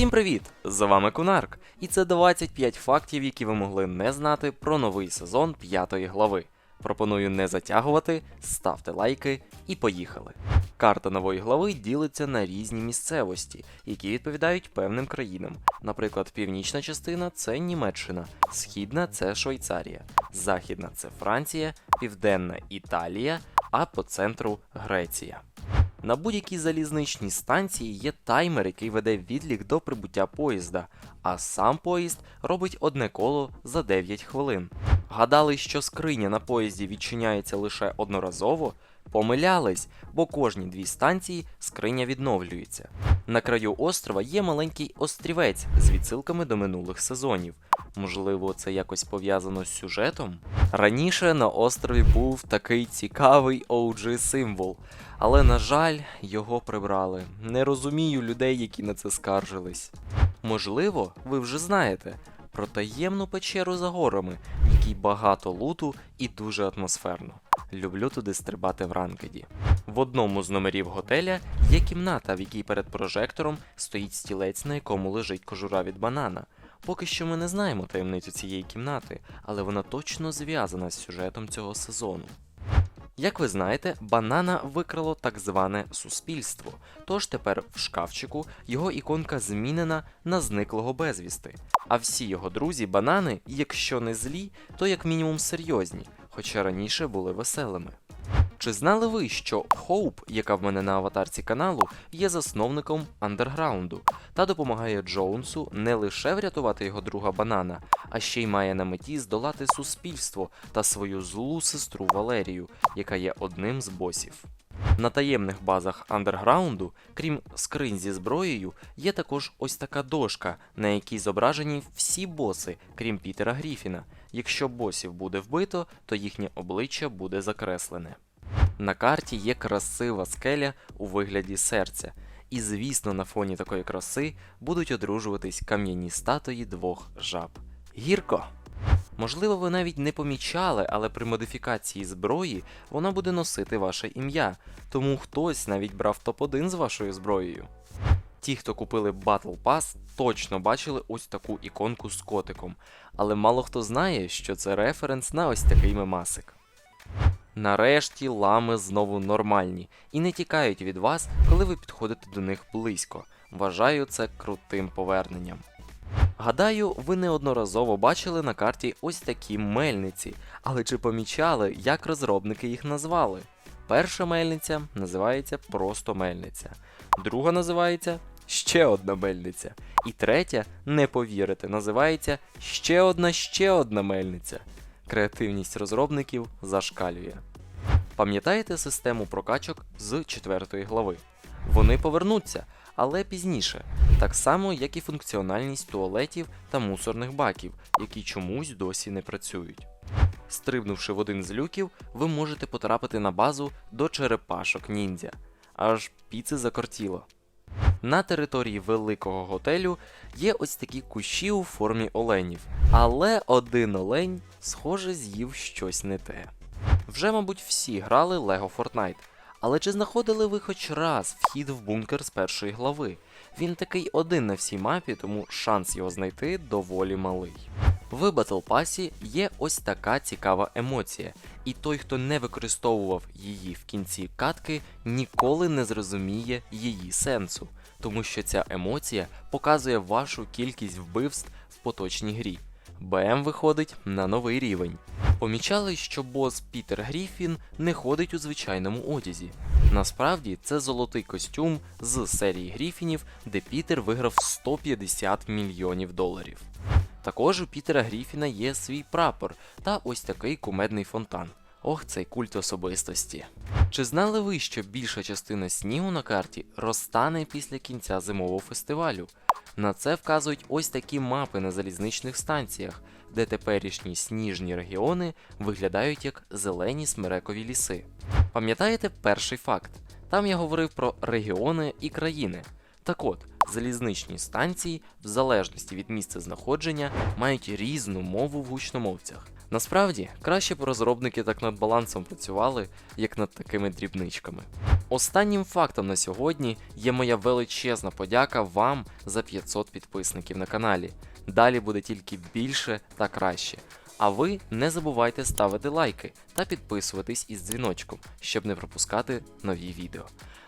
Всім привіт! З вами Кунарк, і це 25 фактів, які ви могли не знати про новий сезон 5 глави. Пропоную не затягувати, ставте лайки і поїхали. Карта нової глави ділиться на різні місцевості, які відповідають певним країнам. Наприклад, північна частина це Німеччина, східна це Швейцарія, західна це Франція, південна Італія, а по центру Греція. На будь-якій залізничній станції є таймер, який веде відлік до прибуття поїзда, а сам поїзд робить одне коло за 9 хвилин. Гадали, що скриня на поїзді відчиняється лише одноразово, помилялись, бо кожні дві станції скриня відновлюється. На краю острова є маленький острівець з відсилками до минулих сезонів. Можливо, це якось пов'язано з сюжетом? Раніше на острові був такий цікавий OG символ, але, на жаль, його прибрали. Не розумію людей, які на це скаржились. Можливо, ви вже знаєте про таємну печеру за горами, в якій багато луту і дуже атмосферно. Люблю туди стрибати в ранкеді. В одному з номерів готеля є кімната, в якій перед прожектором стоїть стілець, на якому лежить кожура від банана. Поки що ми не знаємо таємницю цієї кімнати, але вона точно зв'язана з сюжетом цього сезону. Як ви знаєте, банана викрало так зване суспільство. Тож тепер в шкафчику його іконка змінена на зниклого безвісти. А всі його друзі банани, якщо не злі, то як мінімум серйозні, хоча раніше були веселими. Чи знали ви, що Хоуп, яка в мене на аватарці каналу, є засновником андерграунду та допомагає Джоунсу не лише врятувати його друга банана, а ще й має на меті здолати суспільство та свою злу сестру Валерію, яка є одним з босів. На таємних базах андерграунду, крім скринь зі зброєю, є також ось така дошка, на якій зображені всі боси, крім Пітера Гріфіна. Якщо босів буде вбито, то їхнє обличчя буде закреслене. На карті є красива скеля у вигляді серця, і звісно, на фоні такої краси будуть одружуватись кам'яні статуї двох жаб. Гірко! Можливо, ви навіть не помічали, але при модифікації зброї вона буде носити ваше ім'я, тому хтось навіть брав топ-1 з вашою зброєю. Ті, хто купили Battle Pass, точно бачили ось таку іконку з котиком, але мало хто знає, що це референс на ось такий мемасик. Нарешті лами знову нормальні і не тікають від вас, коли ви підходите до них близько. Вважаю це крутим поверненням. Гадаю, ви неодноразово бачили на карті ось такі мельниці, але чи помічали, як розробники їх назвали? Перша мельниця називається просто мельниця, друга називається ще одна мельниця. І третя, не повірите, називається ще одна ще одна мельниця. Креативність розробників зашкалює. Пам'ятаєте систему прокачок з 4 глави? Вони повернуться, але пізніше, так само, як і функціональність туалетів та мусорних баків, які чомусь досі не працюють. Стрибнувши в один з люків, ви можете потрапити на базу до черепашок ніндзя. Аж піци закортіло. На території великого готелю є ось такі кущі у формі оленів, але один олень, схоже, з'їв щось не те. Вже, мабуть, всі грали Lego Fortnite, але чи знаходили ви хоч раз вхід в бункер з першої глави? Він такий один на всій мапі, тому шанс його знайти доволі малий. В Battle Pass є ось така цікава емоція, і той, хто не використовував її в кінці катки, ніколи не зрозуміє її сенсу, тому що ця емоція показує вашу кількість вбивств в поточній грі. БМ виходить на новий рівень. Помічали, що бос Пітер Гріфін не ходить у звичайному одязі. Насправді це золотий костюм з серії Гріфінів, де Пітер виграв 150 мільйонів доларів. Також у Пітера Гріфіна є свій прапор та ось такий кумедний фонтан. Ох, цей культ особистості. Чи знали ви, що більша частина снігу на карті розтане після кінця зимового фестивалю? На це вказують ось такі мапи на залізничних станціях, де теперішні сніжні регіони виглядають як зелені смерекові ліси. Пам'ятаєте перший факт? Там я говорив про регіони і країни. Так от, залізничні станції, в залежності від місця знаходження, мають різну мову в гучномовцях. Насправді, краще б розробники так над балансом працювали, як над такими дрібничками. Останнім фактом на сьогодні є моя величезна подяка вам за 500 підписників на каналі. Далі буде тільки більше та краще. А ви не забувайте ставити лайки та підписуватись із дзвіночком, щоб не пропускати нові відео.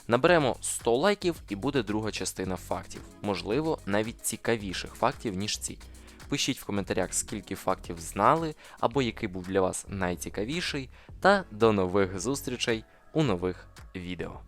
Наберемо 100 лайків і буде друга частина фактів, можливо, навіть цікавіших фактів, ніж ці. Пишіть в коментарях, скільки фактів знали, або який був для вас найцікавіший. Та до нових зустрічей у нових відео.